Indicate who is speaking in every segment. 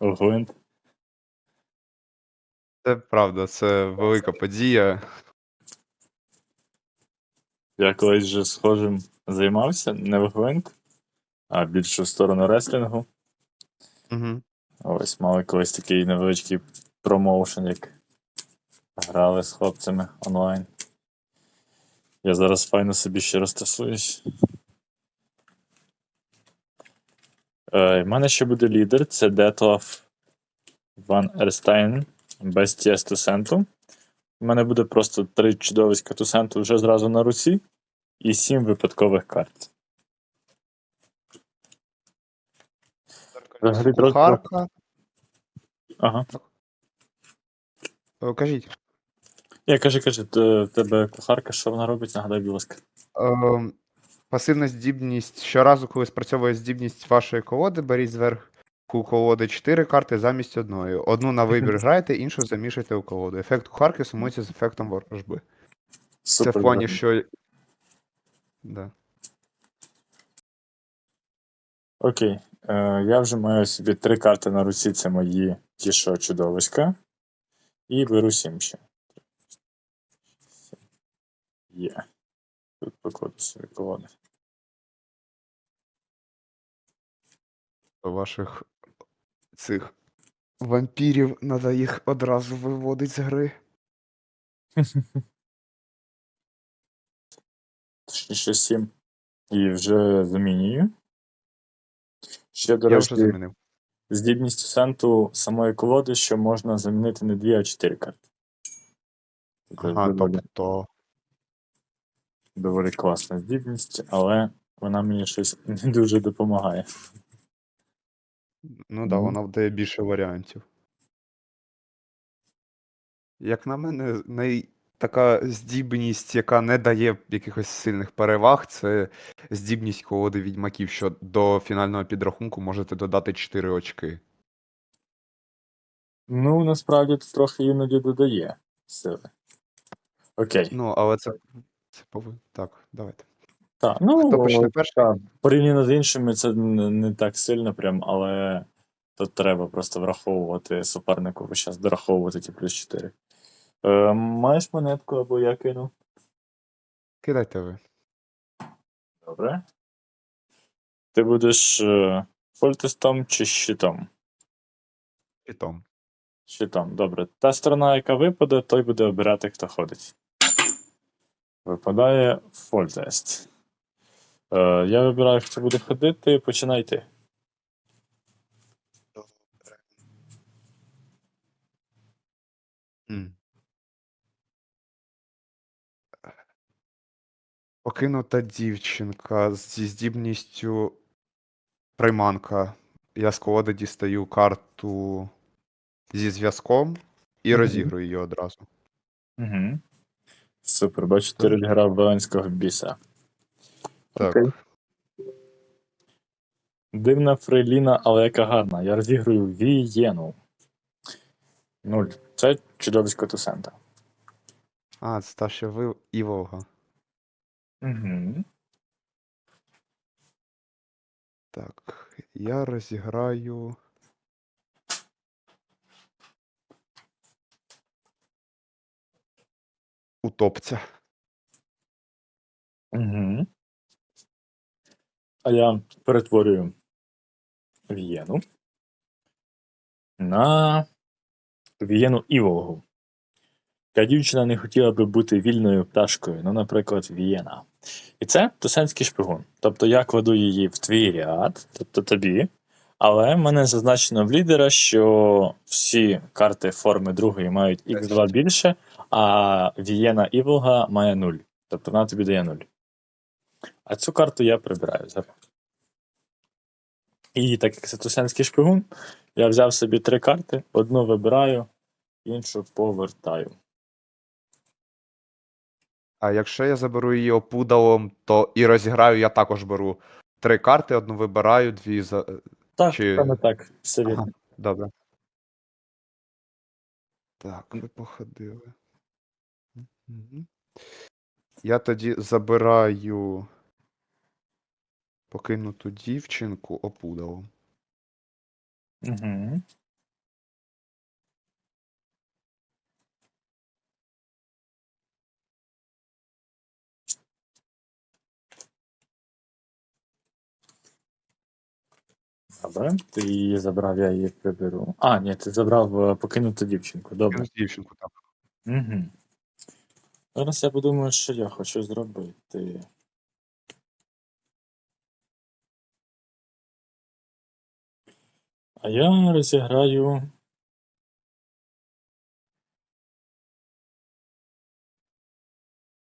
Speaker 1: Гвинт.
Speaker 2: Це правда, це велика подія.
Speaker 1: Я колись вже схожим займався, не в гвинт, а більше в сторону реслінгу.
Speaker 2: Угу.
Speaker 1: Ось мали колись такий невеличкий промоушен, як грали з хлопцями онлайн. Я зараз файно собі ще розтасуюсь. Е, в мене ще буде лідер, це Детлав Ван Ерстайн без Тусенту. У мене буде просто три чудовиська Тусенту вже зразу на руці і сім випадкових карт.
Speaker 2: Кухарка.
Speaker 1: Ага.
Speaker 2: О, Кажіть.
Speaker 1: Я кажи, кажи, в тебе кухарка, що вона робить? Нагадай, будь ласка.
Speaker 2: Ем, Пасивна здібність. Щоразу, коли спрацьовує здібність вашої колоди, беріть зверху колоди 4 карти замість одної. Одну на вибір граєте, іншу замішуйте у колоду. Ефект кухарки сумується з ефектом ворожби. Це в плані, що. Да.
Speaker 1: Окей. Е, я вже маю собі три карти на руці, це мої ті, що чудовиська. І беру сім ще. Є. Тут покладу собі колоди.
Speaker 2: Ваших цих вампірів треба їх одразу виводити з гри.
Speaker 1: Точніше сім. І вже замінюю. Ще, до
Speaker 2: Я
Speaker 1: речі,
Speaker 2: замінив.
Speaker 1: здібність сенту самої колоди, що можна замінити не дві, а чотири карти.
Speaker 2: Ага, тобто.
Speaker 1: Доволі класна здібність, але вона мені щось не дуже допомагає.
Speaker 2: Ну да, вона вдає більше варіантів. Як на мене, най... така здібність, яка не дає якихось сильних переваг, це здібність колоди відьмаків, що до фінального підрахунку можете додати 4 очки.
Speaker 1: Ну, насправді це трохи іноді додає сили. Окей.
Speaker 2: Ну, але це. Це повинно. Так, давайте.
Speaker 1: Так, ну,
Speaker 2: Хто почне перший?
Speaker 1: так, порівняно з іншими, це не, не так сильно, прям, але тут треба просто враховувати супернику, весь час дораховувати ті плюс 4. Е, маєш монетку або я кину?
Speaker 2: Кидайте ви.
Speaker 1: Добре. Ти будеш е, фольтестом чи щитом?
Speaker 2: Щитом.
Speaker 1: Щитом, добре. Та сторона, яка випаде, той буде обирати, хто ходить. Випадає фольтест. Е, я вибираю, хто буде ходити, починай ти.
Speaker 2: М. Покинута дівчинка зі здібністю приманка. Я з колоди дістаю карту зі зв'язком і
Speaker 1: Мгм.
Speaker 2: розіграю її одразу.
Speaker 1: Угу. Супер, бачу, ти розіграв Веленського біса.
Speaker 2: Так.
Speaker 1: Окей. Дивна фрейліна, але яка гарна. Я розіграю Вієну. Нуль. Це чудовисько Тусента.
Speaker 2: А, це та що ви і Волга.
Speaker 1: Угу.
Speaker 2: Так. Я розіграю. Утопця.
Speaker 1: Угу. А я перетворюю Вієну на Вієну і Волгу. Та дівчина не хотіла би бути вільною пташкою, ну, наприклад, Вієна. І це тусенський шпигун. Тобто я кладу її в твій ряд, тобто тобі. Але в мене зазначено в лідера, що всі карти форми другої мають Х2 більше, а Вієна і Волга має 0. Тобто вона тобі дає 0. А цю карту я прибираю зараз. І так як це тусенський шпигун, я взяв собі три карти, одну вибираю, іншу повертаю.
Speaker 2: А якщо я заберу її опудалом, то і розіграю, я також беру три карти, одну вибираю, дві за.
Speaker 1: Так,
Speaker 2: Чи-
Speaker 1: саме так. Все вірно.
Speaker 2: Ага, добре. Так, ви походили. Мгм. Я тоді забираю покинуту дівчинку опудалом.
Speaker 1: Угу. Добре, ти її забрав, я її приберу. А, ні, ти забрав е, покинуту дівчинку. Добре.
Speaker 2: Дівчинку, так.
Speaker 1: Угу. Зараз я подумаю, що я хочу зробити. А я розіграю.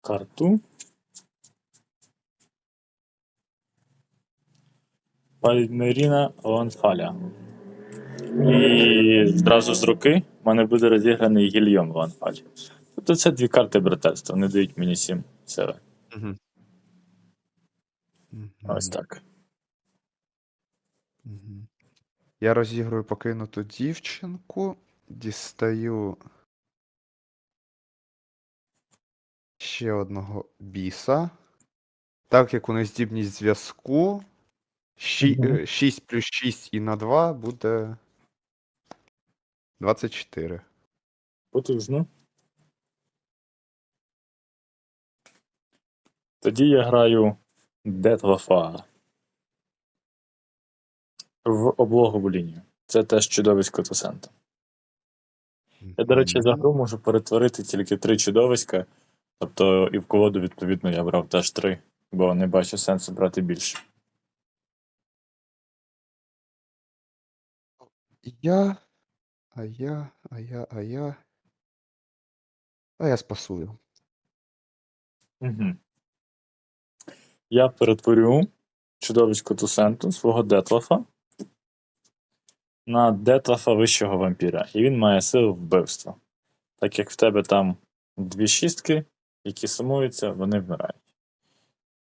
Speaker 1: Карту. Пальмеріна Ланфаля. І зразу з руки в мене буде розіграний Гільйом Ланфаль. Тобто це дві карти братерства, вони дають мені 7 сили.
Speaker 2: Угу.
Speaker 1: Ось так.
Speaker 2: Я розігрую покинуту дівчинку, дістаю ще одного біса. Так як у них здібність зв'язку,
Speaker 1: Мгм.
Speaker 2: 6 плюс 6 і на 2 буде 24.
Speaker 1: Потужно. Тоді я граю Детлафа в облогову лінію. Це теж чудовисько Тусента. Я, до речі, за гру можу перетворити тільки три чудовиська. Тобто і в колоду, відповідно, я брав теж три, бо не бачу сенсу брати більше.
Speaker 2: Я. А я, а я, а я. А я спасую.
Speaker 1: Угу. Я перетворю чудовисько Тусенту свого Детлафа на Детлафа вищого вампіра, і він має силу вбивства. Так як в тебе там дві шістки, які сумуються, вони вмирають.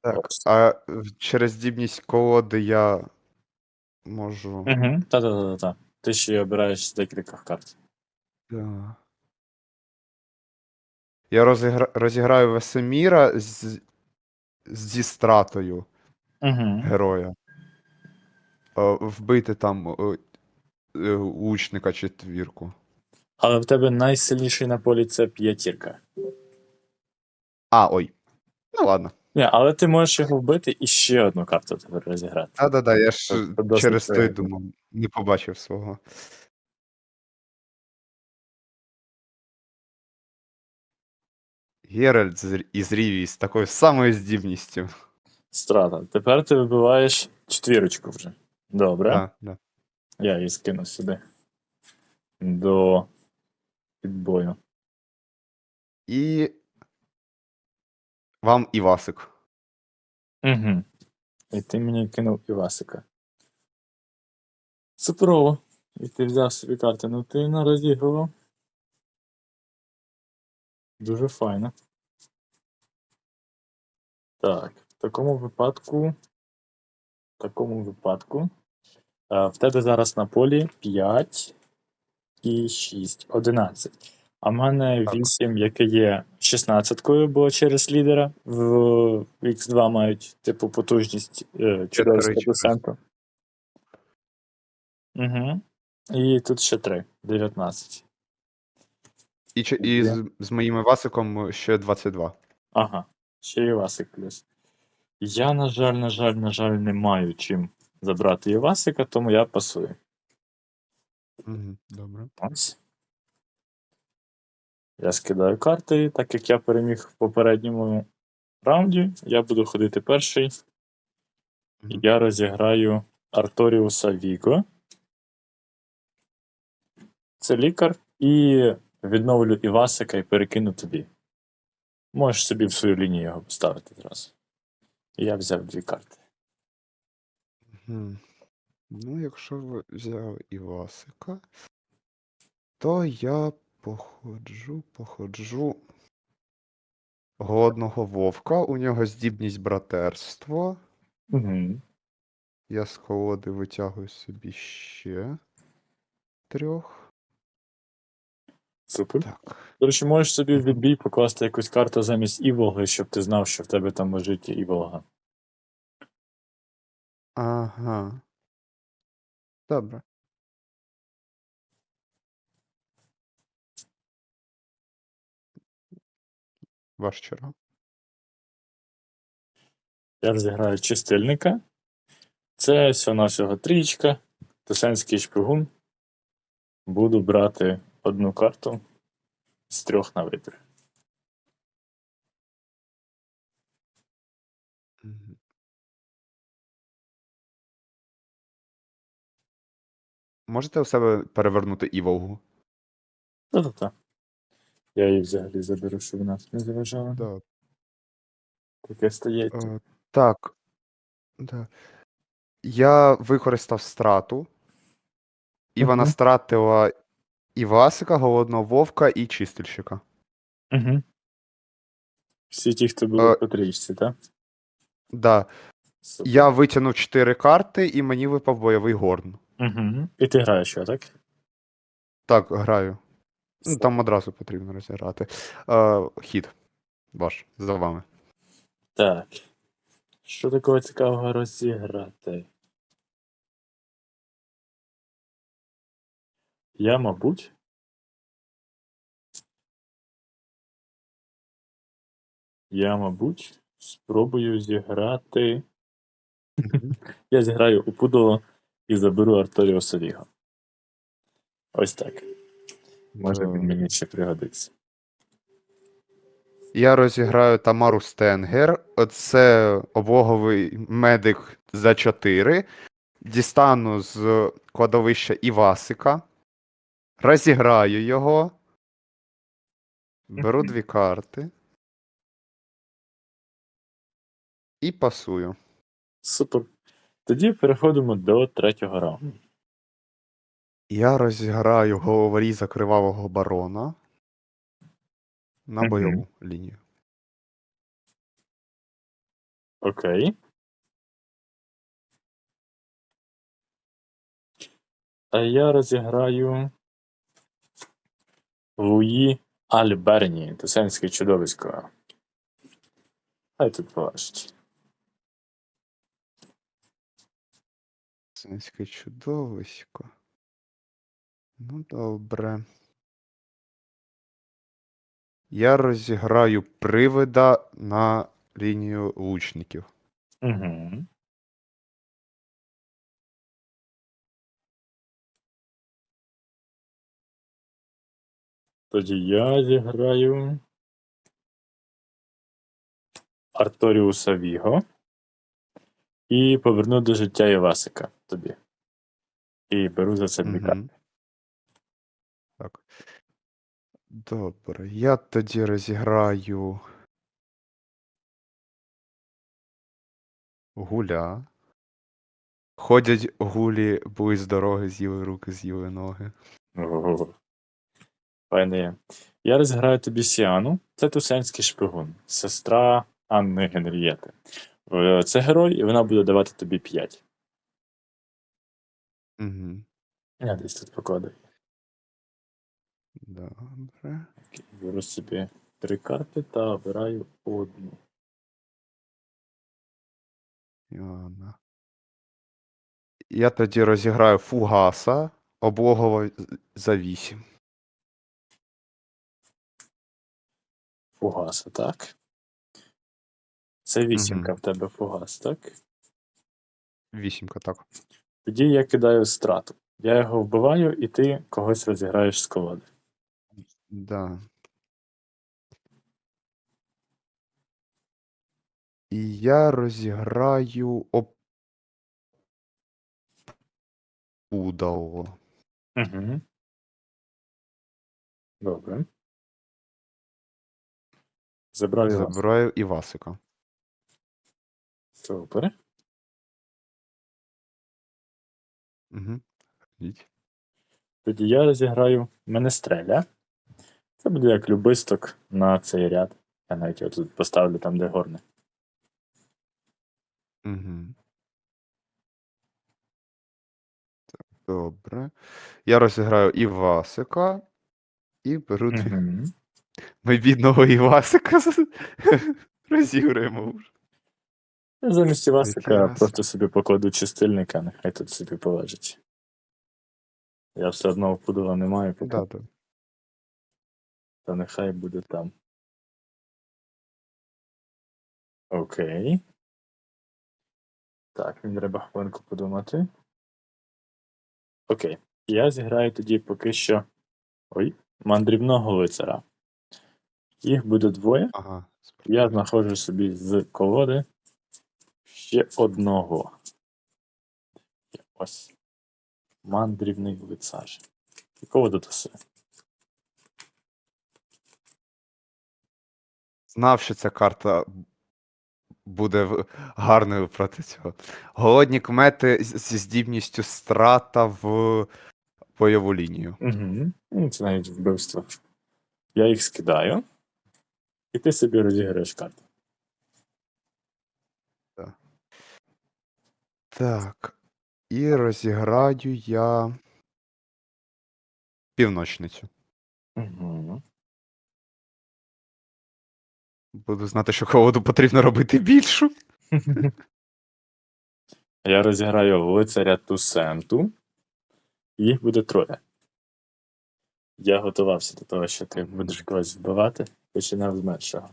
Speaker 2: Так,
Speaker 1: Ось.
Speaker 2: а через здібність колоди я можу.
Speaker 1: Угу. Та-та-та-та. Ти ще й обираєш з декількох карт.
Speaker 2: Да. Я розігра... розіграю Весеміра з... зі стратою
Speaker 1: Угу.
Speaker 2: героя. Е, Вбити там е, е, лучника четвірку.
Speaker 1: Але в тебе найсильніший на полі це п'ятірка.
Speaker 2: А, ой. Ну ладно.
Speaker 1: Ні, але ти можеш його вбити і ще одну карту тепер розіграти.
Speaker 2: Да-да-да, я ж
Speaker 1: Це- це досить
Speaker 2: через той
Speaker 1: приємно.
Speaker 2: думав, не побачив свого. Геральт з- із Рівії з такою самою здібністю.
Speaker 1: Страта. Тепер ти вибиваєш четвірочку вже. Добре.
Speaker 2: Да, да.
Speaker 1: Я її скину сюди. До підбою.
Speaker 2: І вам Івасик.
Speaker 1: Угу. І ти мені кинув Івасика. Суперово. І ти взяв собі карти. Ну ти не розігрував. Дуже файно. Так, в такому випадку. В такому випадку. е, В тебе зараз на полі 5 і 6, 11. А в мене 8, яке є 16-кою, бо через лідера в X2 мають типу потужність е, чудовиська Угу. І тут ще 3, 19.
Speaker 2: І, чи- і з, з моїм Івасиком ще 22.
Speaker 1: Ага, ще і Васик плюс. Я, на жаль, на жаль, на жаль, не маю чим забрати Івасика, тому я пасую.
Speaker 2: Угу, добре.
Speaker 1: Ось. Я скидаю карти, так як я переміг в попередньому раунді, я буду ходити перший. Я розіграю Арторіуса Віго. Це лікар. І відновлю Івасика і перекину тобі. Можеш собі в свою лінію його поставити одразу. І я взяв дві карти.
Speaker 2: Мгм. Ну, якщо ви взяли Івасика, то я походжу, походжу. Голодного вовка. У нього здібність братерство.
Speaker 1: Угу.
Speaker 2: Я з колоди витягую собі ще трьох.
Speaker 1: Супер.
Speaker 2: Так.
Speaker 1: До речі, можеш собі в відбій покласти якусь карту замість Іволги, щоб ти знав, що в тебе там лежить Іволга.
Speaker 2: Ага. Добре. Ваш черга.
Speaker 1: Я розіграю чистильника. Це всього-навсього трічка. Тусенський шпигун. Буду брати одну карту з трьох на вибір.
Speaker 2: Можете у себе перевернути Іволгу?
Speaker 1: Та-та-та. Я її взагалі заберу, щоб вона не заважала.
Speaker 2: Да.
Speaker 1: Таке стоїть.
Speaker 2: Е, так. Да. Я використав страту. І вона
Speaker 1: Мгм.
Speaker 2: стратила Івасика, голодного вовка і чистильщика.
Speaker 1: Угу. Всі ті, хто були
Speaker 2: Е,
Speaker 1: по трічці, так?
Speaker 2: Да. Я витягнув 4 карти, і мені випав бойовий горн.
Speaker 1: Угу. І ти граєш що, так?
Speaker 2: Так, граю. Ну, там одразу потрібно розіграти. Е, хід. Ваш, за вами.
Speaker 1: Так. Що такого цікавого розіграти? Я, мабуть. Я, мабуть, спробую зіграти. Я зіграю у Пудоло і заберу Арторіо Соліго. Ось так. Може він мені ще пригодиться.
Speaker 2: Я розіграю Тамару Стенгер. Це облоговий медик за 4. Дістану з кладовища Івасика. Розіграю його. Беру дві карти. І пасую.
Speaker 1: Супер. Тоді переходимо до третього раунду.
Speaker 2: Я розіграю головоріза кривавого барона на
Speaker 1: Мгм.
Speaker 2: бойову лінію.
Speaker 1: Окей. А я розіграю Луї Альберні, тусенське чудовисько. Хай тут побачить.
Speaker 2: Синське чудовисько. Ну, добре. Я розіграю привида на лінію лучників.
Speaker 1: Угу. Тоді я зіграю Арторіуса Віго і поверну до життя Івасика тобі. І беру за це дві карти.
Speaker 2: Мгм. Так. Добре. Я тоді розіграю. Гуля. Ходять гулі, були з дороги, з'їли руки, з'їли ноги.
Speaker 1: Ого. Файне. Я розіграю тобі Сіану. Це тусенський шпигун, сестра Анни Генрієти. Це герой, і вона буде давати тобі 5.
Speaker 2: Угу.
Speaker 1: Я десь тут покладу.
Speaker 2: Добре.
Speaker 1: Окей, Беру собі три карти та обираю одну.
Speaker 2: Іоанна. Я тоді розіграю фугаса, облогово за 8.
Speaker 1: Фугаса, так? Це вісімка в тебе фугас, так?
Speaker 2: Вісімка, так.
Speaker 1: Тоді я кидаю страту. Я його вбиваю, і ти когось розіграєш з колоди.
Speaker 2: Да. І я розіграю опудало.
Speaker 1: Угу. Добре. Його.
Speaker 2: Забираю Івасика.
Speaker 1: Супер.
Speaker 2: Угу.
Speaker 1: Тоді я розіграю Менестреля. Це буде як любисток на цей ряд. Я навіть його тут поставлю там, де горне.
Speaker 2: Угу. Так, добре. Я розіграю Івасика і беру.
Speaker 1: Угу.
Speaker 2: Ми бідного Івасика розіграємо вже.
Speaker 1: Замість Івасика просто собі покладу чистильника, нехай тут собі полежить. Я все одно опудала не маю,
Speaker 2: Да, да.
Speaker 1: То нехай буде там. Окей. Так, мені треба хвилинку подумати. Окей. Я зіграю тоді поки що. Ой, мандрівного лицара. Їх буде двоє.
Speaker 2: Ага.
Speaker 1: Я знаходжу собі з колоди ще одного. Ось. Мандрівний лицар. І колода таси.
Speaker 2: Знав, що ця карта буде гарною проти цього. Голодні кмети зі здібністю страта в бойову лінію.
Speaker 1: Угу. Це навіть вбивство. Я їх скидаю. І ти собі розіграєш карту.
Speaker 2: Так. І розіграю я півночницю.
Speaker 1: Угу.
Speaker 2: Буду знати, що колоду потрібно робити більшу.
Speaker 1: Я розіграю лицаря Тусенту. Їх буде троє. Я готувався до того, що ти будеш когось вбивати. Починав з меншого.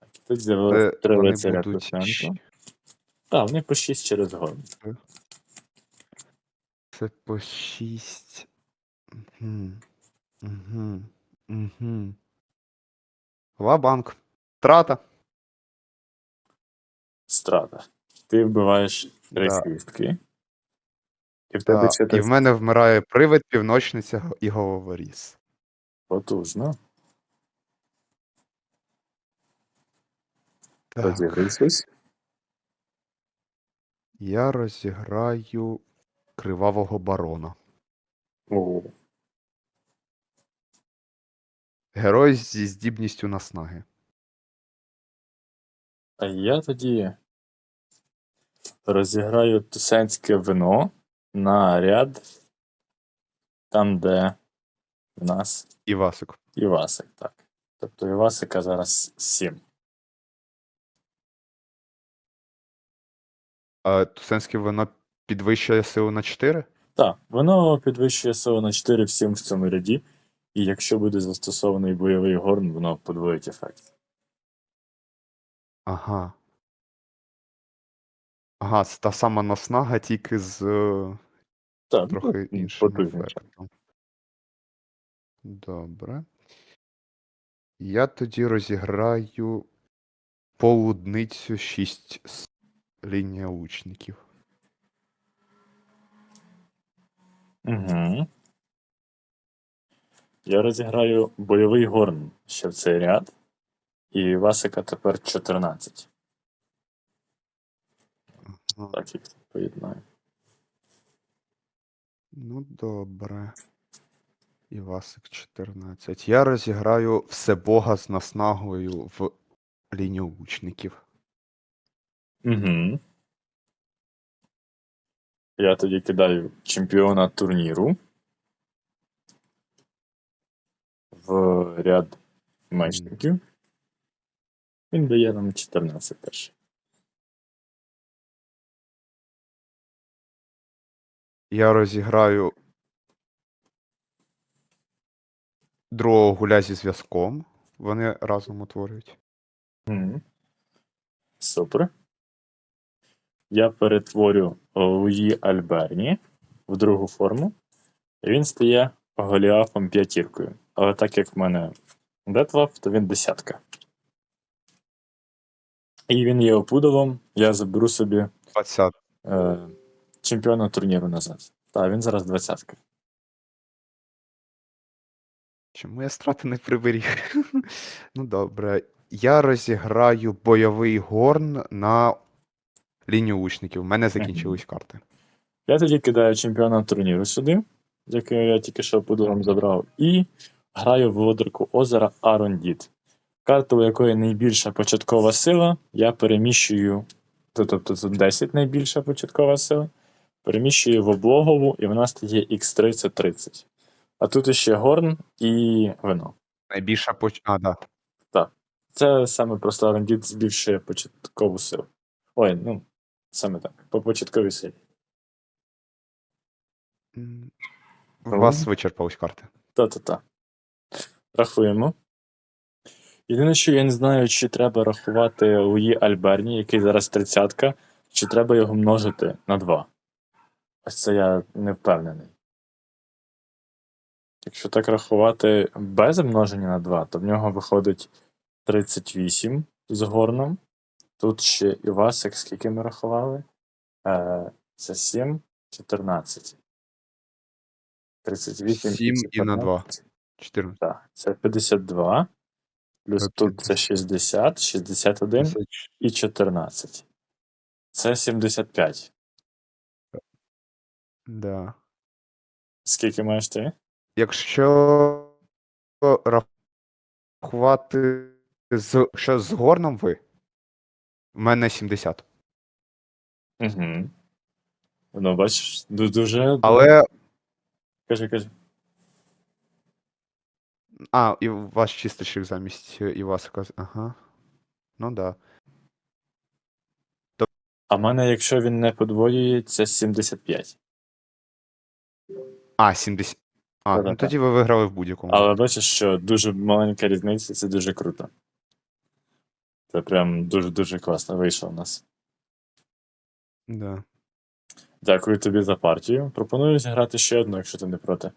Speaker 1: Так, тут
Speaker 2: Е,
Speaker 1: з'явилося три
Speaker 2: Вони
Speaker 1: лицаря
Speaker 2: будуть
Speaker 1: Тусенту.
Speaker 2: щ-
Speaker 1: Так, вони по 6 через горн.
Speaker 2: Це по 6. Угу. Угу. Угу. Ва-банк. Трата.
Speaker 1: Страта. Ти вбиваєш три
Speaker 2: Да.
Speaker 1: шістки. І в тебе
Speaker 2: Так.
Speaker 1: ще
Speaker 2: І в мене вмирає привид, півночниця і головоріз.
Speaker 1: потужно.
Speaker 2: Так.
Speaker 1: Розіграйся.
Speaker 2: Я розіграю кривавого барона.
Speaker 1: О,
Speaker 2: Герой зі здібністю наснаги.
Speaker 1: А я тоді розіграю тусенське вино на ряд, там, де в нас
Speaker 2: І Васик.
Speaker 1: Івасик, так. Тобто Івасика зараз 7.
Speaker 2: А Тусенське вино підвищує силу на 4?
Speaker 1: Так, воно підвищує силу на 4 всім в цьому ряді, і якщо буде застосований бойовий горн, воно подвоїть ефект.
Speaker 2: Ага. Ага, та сама наснага, тільки з е,
Speaker 1: Так,
Speaker 2: трохи
Speaker 1: ну,
Speaker 2: іншим ефектом. Добре. Я тоді розіграю полудницю 6 з лінія лучників.
Speaker 1: Угу. Я розіграю бойовий горн ще в цей ряд, і Васика тепер 14.
Speaker 2: Ага.
Speaker 1: Так, їх поєднаю.
Speaker 2: Ну, добре. І Васик 14. Я розіграю Всебога з наснагою в лінію лучників.
Speaker 1: Угу. Я тоді кидаю чемпіона турніру в ряд мечників. Він дає нам 14 теж.
Speaker 2: Я розіграю другого гуля зі зв'язком. Вони разом утворюють.
Speaker 1: Угу. Супер. Я перетворю Луї Альберні в другу форму. І він стає Голіафом п'ятіркою. Але так як в мене Детваф, то він десятка. І він є опудалом, я заберу собі
Speaker 2: 20.
Speaker 1: е, чемпіона турніру назад. Так, він зараз двадцятка.
Speaker 2: Чому я страти не приберіг? ну добре. Я розіграю бойовий горн на лінію лучників. У мене закінчились карти.
Speaker 1: Я тоді кидаю чемпіона турніру сюди, який я тільки що опудалом забрав, і граю в володарку озера Арондіт. Карту, у якої найбільша початкова сила, я переміщую. Тобто тут 10 найбільша початкова сила. Переміщую в облогову, і вона стає X30-30. А тут іще горн і вино.
Speaker 2: Найбільша поч... А, да.
Speaker 1: Це саме просто Арондіт збільшує початкову силу. Ой, ну, саме так, по початковій силі.
Speaker 2: У вас вичерпались карти.
Speaker 1: Та-та-та. Рахуємо. Єдине, що я не знаю, чи треба рахувати Луї Альберні, який зараз тридцятка, чи треба його множити на 2. Ось це я не впевнений. Якщо так рахувати без множення на 2, то в нього виходить 38 з горном. Тут ще Івасик, скільки ми рахували? Е, це 7, 14. 38
Speaker 2: Сім і на два.
Speaker 1: 14.
Speaker 2: 14.
Speaker 1: Так, це 52. Плюс
Speaker 2: Так,
Speaker 1: тут це 60, 61 і 14. Це 75.
Speaker 2: Да.
Speaker 1: Скільки маєш ти?
Speaker 2: Якщо рахувати з, що з горном ви, в мене 70.
Speaker 1: Угу. Ну, бачиш, ду- дуже.
Speaker 2: Але.
Speaker 1: Кажи, кажи.
Speaker 2: А, і у вас чисточок замість Івасика. Ага. Ну да.
Speaker 1: А в мене, якщо він не подвоює, це 75.
Speaker 2: А, 70. А, ну тоді ви виграли в будь-якому.
Speaker 1: Але бачиш, що дуже маленька різниця, це дуже круто. Це прям дуже-дуже класно вийшло у нас.
Speaker 2: Да.
Speaker 1: Дякую тобі за партію. Пропоную зіграти ще одну, якщо ти не проти.